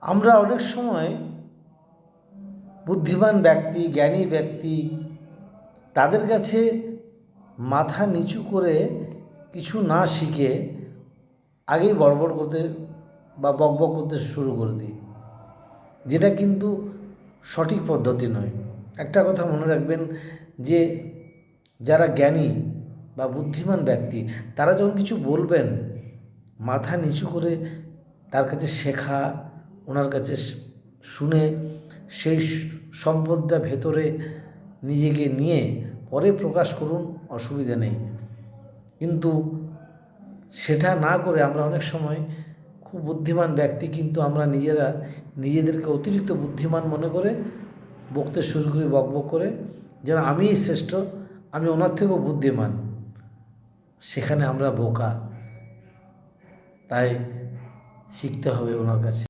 আমরা অনেক সময় বুদ্ধিমান ব্যক্তি, জ্ঞানী ব্যক্তি, তাদের কাছে মাথা নিচু করে কিছু না শিখে আগেই বড়বড় করতে বা বকবক করতে শুরু করে দিই। যেটা কিন্তু সঠিক পদ্ধতি নয়। একটা কথা মনে রাখবেন যে, যারা জ্ঞানী বা বুদ্ধিমান ব্যক্তি, তারা যখন কিছু বলবেন, মাথা নিচু করে তার কাছে শেখা ওনার কাছে শুনে সেই সম্পদটা ভেতরে নিজেকে নিয়ে পরে প্রকাশ করুন, অসুবিধা নেই। কিন্তু সেটা না করে আমরা অনেক সময় খুব বুদ্ধিমান ব্যক্তি, কিন্তু আমরা নিজেরা, নিজেদেরকে অতিরিক্ত বুদ্ধিমান মনে করে বকতে শুরু করি বকবক করে, যেন আমিই শ্রেষ্ঠ, আমি ওনার থেকেও বুদ্ধিমান, সেখানে আমরা বোকা। তাই শিখতে হবে ওনার কাছে।